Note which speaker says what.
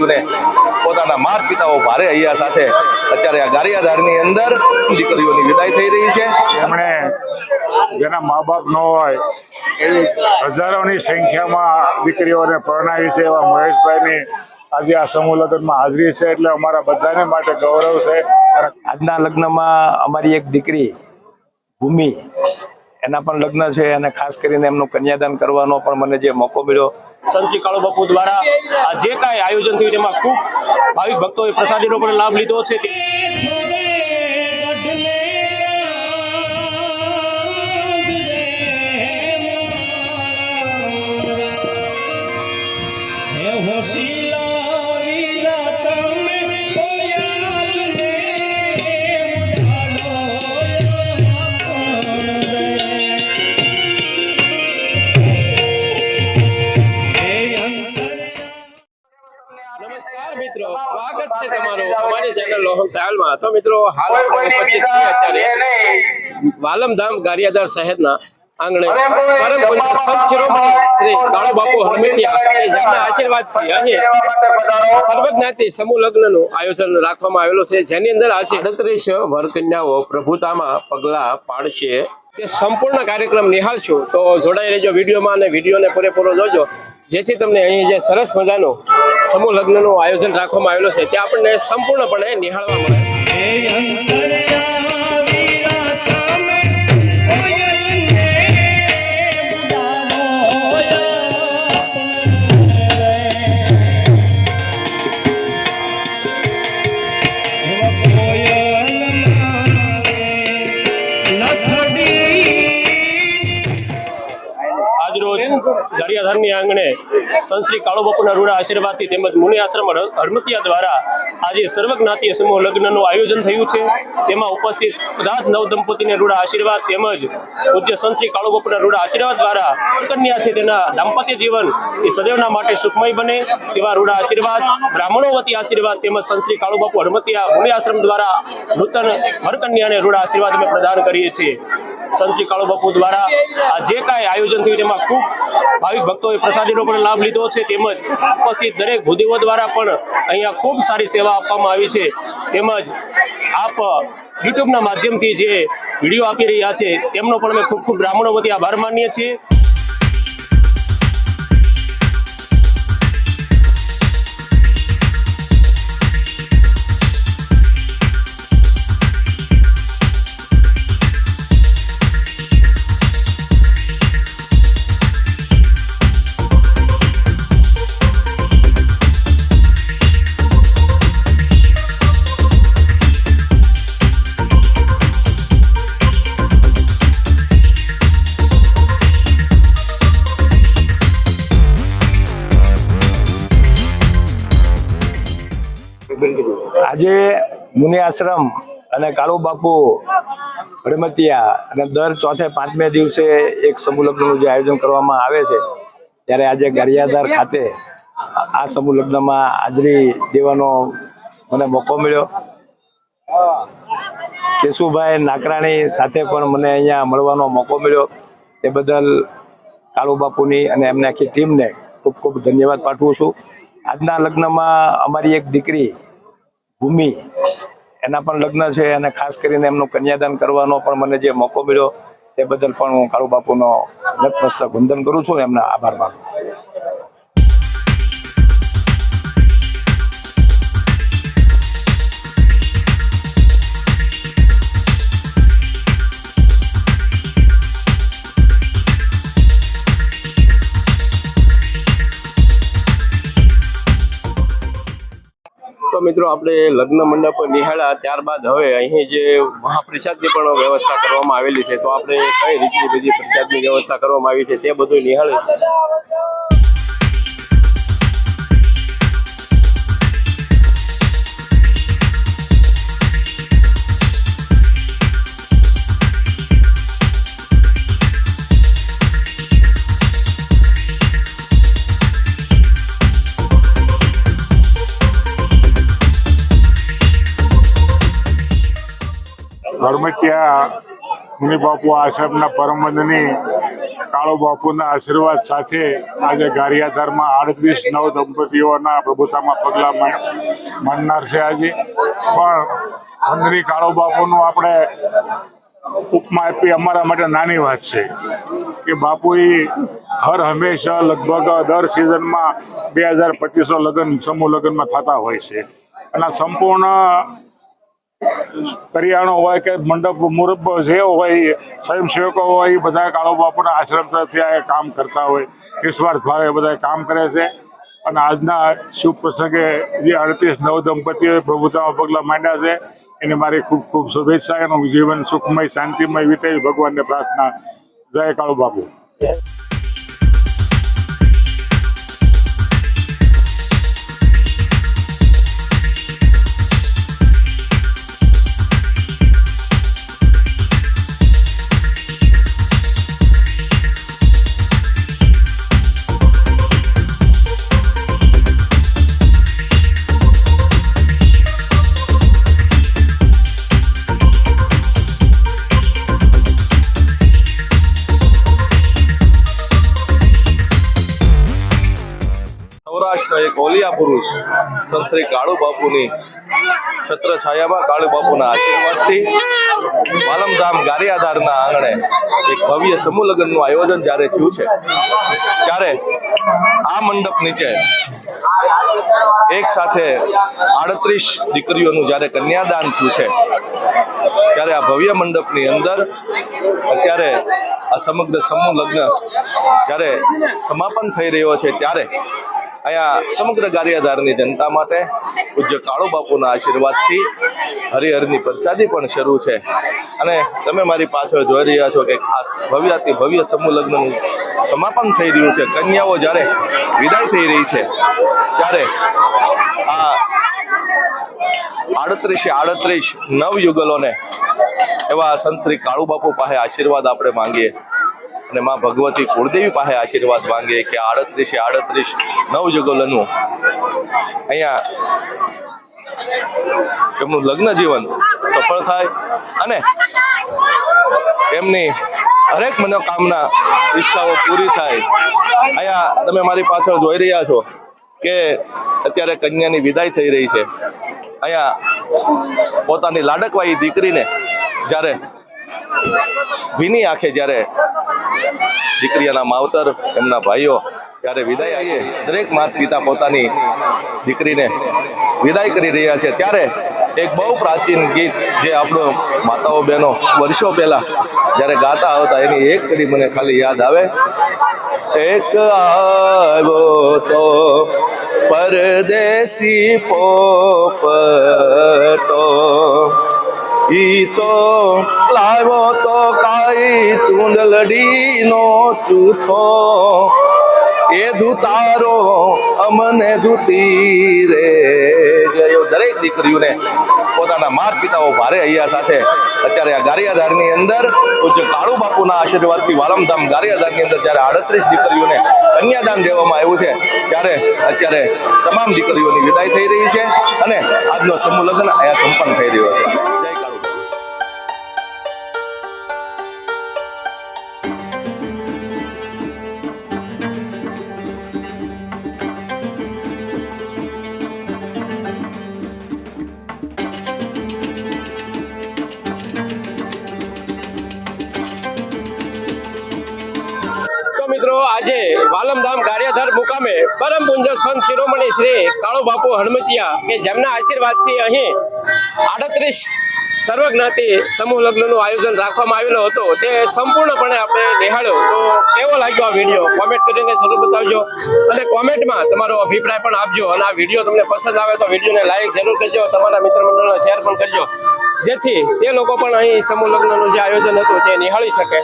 Speaker 1: ને પોતાના માતા પિતાઓ ભારે અહીંયા સાથે અત્યારે આ ગારિયાધારની અંદર દીકરીઓની વિદાય થઈ રહી છે.
Speaker 2: એમણે જેના મા બાપ ન હોય એવી હજારોની સંખ્યામાં દીકરીઓને પરણાવી છે એવા મહેશભાઈની આજે આ સમૂહ લગ્નમાં હાજરી છે એટલે અમારા બધાને માટે ગૌરવ છે.
Speaker 3: આજના લગ્નમાં અમારી એક દીકરી ભૂમિ એના પણ લગ્ન છે અને ખાસ કરીને એમનું કન્યાદાન કરવાનો પણ મને જે મોકો મળ્યો.
Speaker 4: સંતશ્રી કાળુ બાપુ દ્વારા જે કાંઈ આયોજન થયું તેમાં ખૂબ ભાવિક ભક્તોએ પ્રસાદીનો પણ લાભ લીધો છે. ટ્રાવેલમાં તો મિત્રો હાલ અત્યારે. વાલમધામ ગારિયાધાર શહેરના આંગણે પરમ પૂજ્ય સંત શિરોમણી શ્રી કાળો બાપુ હરમિટિયા જેમના આશીર્વાદથી અહીં સર્વજ્ઞાતિ સમૂહ લગ્નનું આયોજન રાખવામાં આવેલું છે. જેની અંદર આજે અડત્રીસ વરકન્યાઓ પ્રભુતામાં પગલા પાડશે. તે સંપૂર્ણ કાર્યક્રમ નિહાળશું. તો જોડાઈ રહેજો વિડીયોમાં અને વિડીયોને પૂરેપૂરો જોજો. જેથી તમને અહીં જે સરસ મજાનું સમૂહ લગ્નનું આયોજન રાખવામાં આવેલું છે. તે આપણને સંપૂર્ણપણે નિહાળવા મળે. ગારિયાધારની આંગણે સંશ્રી કાળો બાપુના રૂડા આશીર્વાદથી તેમજ મુનિ આશ્રમ હરમતિયા દ્વારા આજે સર્વજ્ઞાતીય સમૂહ લગ્નનું આયોજન થયું છે. તેમાં ઉપસ્થિત બધા જ નવદંપતિને રૂડા આશીર્વાદ તેમજ પૂજ્ય સંશ્રી કાળો બાપુના રૂડા આશીર્વાદ દ્વારા કન્યા છે તેના દાંપત્ય જીવન એ સદૈવના માટે સુખમય બને તેવા રૂડા આશીર્વાદ બ્રાહ્મણો વતી આશીર્વાદ તેમજ સંશ્રી કાળુબાપુ કાળુ બાપુ હરમતિયા મુનિ આશ્રમ દ્વારા નૂતન હરકન્યાને રૂડા આશીર્વાદ અમે પ્રદાન કરીએ છીએ. સંત કાળો કાળુ બાપુ દ્વારા આ જે કાંઈ આયોજન થયું તેમાં ખૂબ ભાવિક ભક્તોએ પ્રસાદીનો પણ લાભ લીધો છે. તેમજ ઉપસ્થિત દરેક ભૂદેવો દ્વારા પણ અહીંયા ખૂબ સારી સેવા આપવામાં આવી છે. તેમજ આપ યુટ્યુબના માધ્યમથી જે વીડિયો આપી રહ્યા છે, તેમનો પણ અમે ખૂબ ખૂબ બ્રાહ્મણો વતી આભાર માનીએ છીએ.
Speaker 3: આજે મુનિ આશ્રમ અને કાળુ બાપુ રમતિયા અને દર ચોથે પાંચમે દિવસે એક સમૂહ લગ્નનું જે આયોજન કરવામાં આવે છે, ત્યારે આજે ગરિયાધાર ખાતે આ સમૂહ લગ્નમાં હાજરી દેવાનો મને મોકો મળ્યો. કેશુભાઈ નાકરાણી સાથે પણ મને અહીંયા મળવાનો મોકો મળ્યો. તે બદલ કાળુ બાપુની અને એમની આખી ટીમને ખૂબ ખૂબ ધન્યવાદ પાઠવું છું. આજના લગ્નમાં અમારી એક દીકરી ભૂમિ, એના પણ લગ્ન છે અને ખાસ કરીને એમનું કન્યાદાન કરવાનો પણ મને જે મોકો મળ્યો, તે બદલ પણ હું કાળુ બાપુનો નતમસ્તક વંદન કરું છું એમના આભાર માનું
Speaker 4: મિત્રો, આપણે લગ્ન મંડપ નિહાળ્યા ત્યારબાદ હવે અહીં જે મહાપ્રસાદની પણ વ્યવસ્થા કરવામાં આવેલી છે, તો આપણે કઈ રીતની બધી પ્રસાદની વ્યવસ્થા કરવામાં આવી છે તે બધું નિહાળી
Speaker 2: હરમતિયા મુનિબાપુ આશ્રમના પરમ વંદની કાળો બાપુના આશીર્વાદ સાથે આજે ગારિયાધારમાં આડત્રીસ નવ દંપતીઓના પ્રભુતામાં પગલા માંડનાર છે આજે. પણ વંદની કાળો બાપુનું આપણે ઉપમા આપી અમારા માટે નાની વાત છે કે બાપુ હર હંમેશા લગભગ દર સિઝનમાં બે હજાર પચીસો લગ્ન સમૂહ લગ્નમાં થતા હોય છે. અને સંપૂર્ણ કરિયાણો હોય કે મંડપ મુરબ જે હોય, સ્વયંસેવકો હોય, એ બધા કાળો બાપુના આશ્રમ તરફથી આ કામ કરતા હોય. નિસ્વાર્થ ભાવે બધા કામ કરે છે. અને આજના શુભ પ્રસંગે જે અડતીસ નવ દંપતીઓએ પ્રભુતામાં પગલાં માંડ્યા છે, એની મારી ખૂબ ખૂબ શુભેચ્છા એનું જીવન સુખમય, શાંતિમય વિતે ભગવાનને પ્રાર્થના. જય કાળુ બાપુ.
Speaker 1: સૌરાષ્ટ્રનો એક ઓલિયા પુરુષ સંત શ્રી કાળુ બાપુની છત્ર છાયામાં કાળુ બાપુના આશીર્વાદથી માલમધામ ગારિયાધારના આંગણે એક ભવ્ય સમૂહ લગ્નનું આયોજન જ્યારે થયું છે, ત્યારે આ મંડપ નીચે એક સાથે આડત્રીસ દીકરીઓનું જ્યારે કન્યાદાન થયું છે, ત્યારે આ ભવ્ય મંડપની અંદર અત્યારે આ સમગ્ર સમૂહ લગ્ન જ્યારે સમાપન થઈ રહ્યો છે, ત્યારે અહીંયા સમગ્ર ગારિયાધારની જનતા માટે પૂજ્ય કાળુ બાપુના આશીર્વાદથી હરિહરની પ્રસાદી પણ શરૂ છે. અને તમે મારી પાછળ જોઈ રહ્યા છો કે આ ભવ્યાતિ ભવ્ય સમૂહ લગ્નનું સમાપન થઈ રહ્યું છે. કન્યાઓ જ્યારે વિદાય થઈ રહી છે, ત્યારે આ આડત્રીસે આડત્રીસ નવ યુગલોને એવા સંત શ્રી કાળુ પાસે આશીર્વાદ આપણે માંગીએ. અને માં ભગવતી કુળદેવી પાસે આશીર્વાદ માંગે કે આડત્રીસે આડત્રીસ નવ યુગલોનું અહીંયા એમનું લગ્ન જીવન સફળ થાય અને એમની હરેક મનોકામના ઈચ્છાઓ પૂરી થાય. અહીંયા તમે મારી પાછળ જોઈ રહ્યા છો કે અત્યારે કન્યાની વિદાય થઈ રહી છે. અહીંયા પોતાની લાડકવાઈ દીકરીને જ્યારે ભીની આંખે જ્યારે દીકરીના માવતર એમના ભાઈઓ. ત્યારે વિદાય આવીએ. દરેક માતા પિતા પોતાની દીકરીને વિદાય કરી રહ્યા છે. ત્યારે એક બહુ પ્રાચીન ગીત જે આપણો માતાઓ બહેનો વર્ષો પહેલા જ્યારે ગાતા આવતા, એની એક કડી મને ખાલી યાદ આવે. એક આવો તો પરદેશી પોપટો. ઈ તો લાવ્યો તો કાઈ ચૂંડલડીનો ચૂથો એ ધુતારો અમને ધૂતી રે ગયો. દરેક દીકરીઓને પોતાના માત પિતાઓ ભારે અહીંયા સાથે અત્યારે આ ગારિયાધારની અંદર પૂજ્ય કાળુ બાપુના આશીર્વાદથી વારમધામ ગારિયાધારની અંદર જ્યારે આડત્રીસ દીકરીઓને કન્યાદાન દેવામાં આવ્યું છે, ત્યારે અત્યારે તમામ દીકરીઓની વિદાય થઈ રહી છે અને આજનો સમૂહ લગ્ન અહીંયા સંપન્ન થઈ રહ્યો છે.
Speaker 4: આજે વાલમધામ ગારિયાધાર મુકામે પરમ પૂજ્ય સંત શિરોમણી શ્રી કાળો બાપુ હણમતિયા કે જેમના આશીર્વાદથી અહીં આડત્રીસ સર્વજ્ઞાતિ સમૂહ લગ્નનું આયોજન રાખવામાં આવેલો હતો. તે સંપૂર્ણપણે આપણે નિહાળ્યો. તો કેવો લાગ્યો આ વીડિયો કોમેન્ટ કરીને જરૂર બતાવજો. અને કોમેન્ટમાં તમારો અભિપ્રાય પણ આપજો અને આ વીડિયો તમને પસંદ આવે તો વિડીયોને લાઈક જરૂર કરજો. તમારા મિત્ર મંડળને શેર પણ કરજો. જેથી તે લોકો પણ અહીં સમૂહ લગ્નનું જે આયોજન હતું તે નિહાળી શકે.